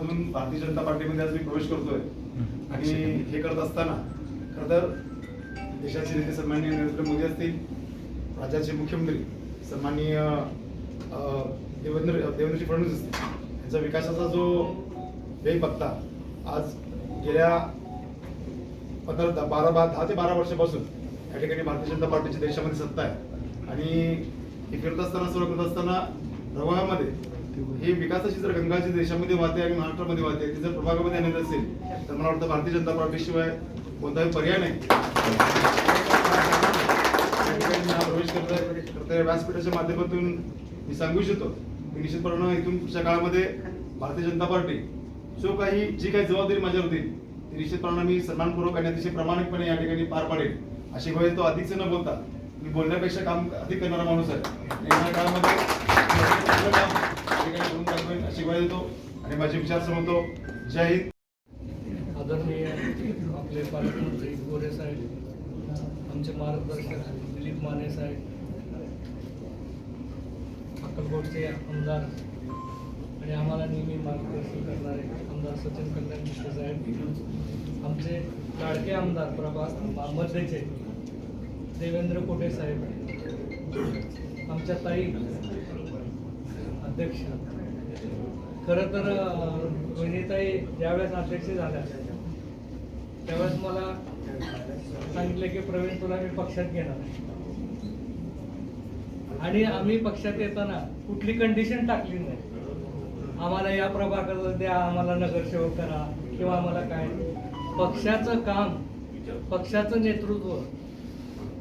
पक्षामधून भारतीय जनता पार्टीमध्ये आज मी प्रवेश करतोय. आणि हे करत असताना खरं तर देशाचे नेते सन्माननीय नरेंद्र मोदी असतील राज्याचे मुख्यमंत्री सन्माननीय देवेंद्र देवेंद्रजी फडणवीस असतील यांचा विकासाचा जो वेग बघता आज गेल्या पंधरा दहा- बारा बा दहा ते बारा वर्षापासून या ठिकाणी भारतीय जनता पार्टीची देशामध्ये सत्ता आहे. आणि हे फिरत असताना सर्व करत असताना प्रभागामध्ये हे विकासाची जर गंगाची देशामध्ये वाहते आणि महाराष्ट्रामध्ये वाहते ती जर प्रभागामध्ये आणत असेल तर मला वाटतं भारतीय जनता पार्टीशिवाय कोणताही पर्याय नाही. मी प्रवेश करता व्यासपीठाच्या माध्यमातून मी सांगू इच्छितो की निश्चितपणे इथून पुढच्या काळामध्ये भारतीय जनता पार्टी जो काही जी काही जबाबदारी माझ्यावर होती ती निश्चितपणे मी सन्मानपूर्वक आणि अतिशय प्रामाणिकपणे या ठिकाणी पार पाडेल. अशी वेळ तो अधिकच न बोलता मी बोलण्यापेक्षा काम अधिक करणारा माणूस आहे. येणाऱ्या काळामध्ये मी चांगलं काम या ठिकाणी करून दाखवेन अशी वेळ देतो आणि माझी विचार समजतो. जय हिंद. आदरणीय आपले पालकमंत्री गोरे साहेब आमचे मार्गदर्शक दिलीप माने साहेब अक्कलकोटचे आमदार आणि आम्हाला नेहमी मार्गदर्शन करणारे आमदार सचिन कल्याण मिश्र साहेब आमचे लाडके आमदार प्रभास मध्येचे देवेंद्र कोटे साहेब आमच्या ताई अध्यक्ष खरं तर अं, ज्यावेळेस अध्यक्ष झाल्या त्यावेळेस मला सांगितलं की प्रवीण तुला मी पक्षात घेणार आणि आम्ही पक्षात येताना कुठली कंडिशन टाकली नाही. आम्हाला या प्रभागात द्या आम्हाला नगरसेवक करा किंवा आम्हाला काय. पक्षाचं काम पक्षाचं नेतृत्व.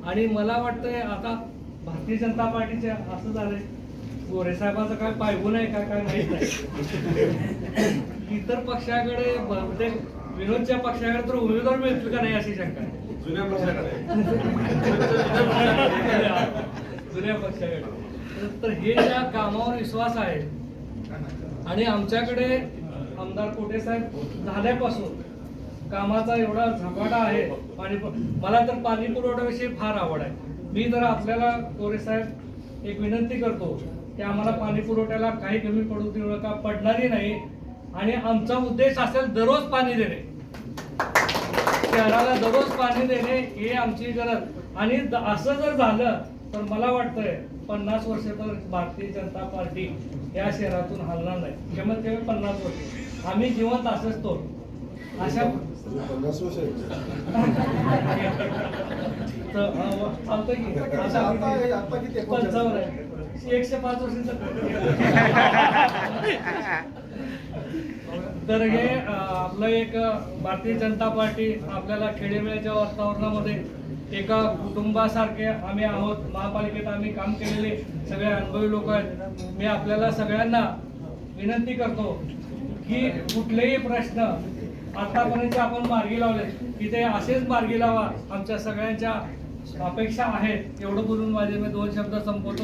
आणि मला वाटतंय आता भारतीय जनता पार्टीचे असं झालंय गोरे साहेबांचं काय पायगुण आहे का काय माहीत नाही. इतर पक्षाकडे बहुतेक विरोधच्या पक्षाकडे तर उमेदवार मिळतील का नाही अशी शंका आहे. जुन्या पक्षाकडे. जुन्या पक्षाकडे. तर- तर हे ज्या कामावर विश्वास आहे आणि आमच्याकडे आमदार कोटे साहेब? झाल्यापासून कामाचा एवढा झपाटा आहे पाणी मला तर पाणी पुरवठ्याविषयी फार आवड आहे. मी तर आपल्याला कोरे साहेब एक विनंती करतो की आम्हाला पाणी पुरवठ्याला काही कमी पडू देऊ नका पडणारी नाही आणि आमचा उद्देश असेल दररोज पाणी देणे शहराला दररोज पाणी देणे हे आमची गरज आणि असं जर झालं तर मला वाटतंय पन्नास वर्ष तर भारतीय जनता पार्टी या शहरातून हलणार नाही कमीत कमी पन्नास वर्ष आम्ही जिवंत असंच तो अशा पन्नास वर्ष की? पंचावन्न आहे एकशे पाच वर्षाचं तर हे आपलं एक भारतीय जनता पार्टी आपल्याला खेडेमेळ्याच्या वातावरणामध्ये एका कुटुंबासारखे आम्ही आहोत. महापालिकेत आम्ही काम केलेले सगळे अनुभवी लोक आहेत. मी आपल्याला सगळ्यांना विनंती करतो की कुठलेही प्रश्न आतापर्यंत आपण मार्गी लावले की ते असेच मार्गी लावा. आमच्या सगळ्यांच्या अपेक्षा आहेत. एवढं बोलून माझे मी दोन शब्द संपवतो.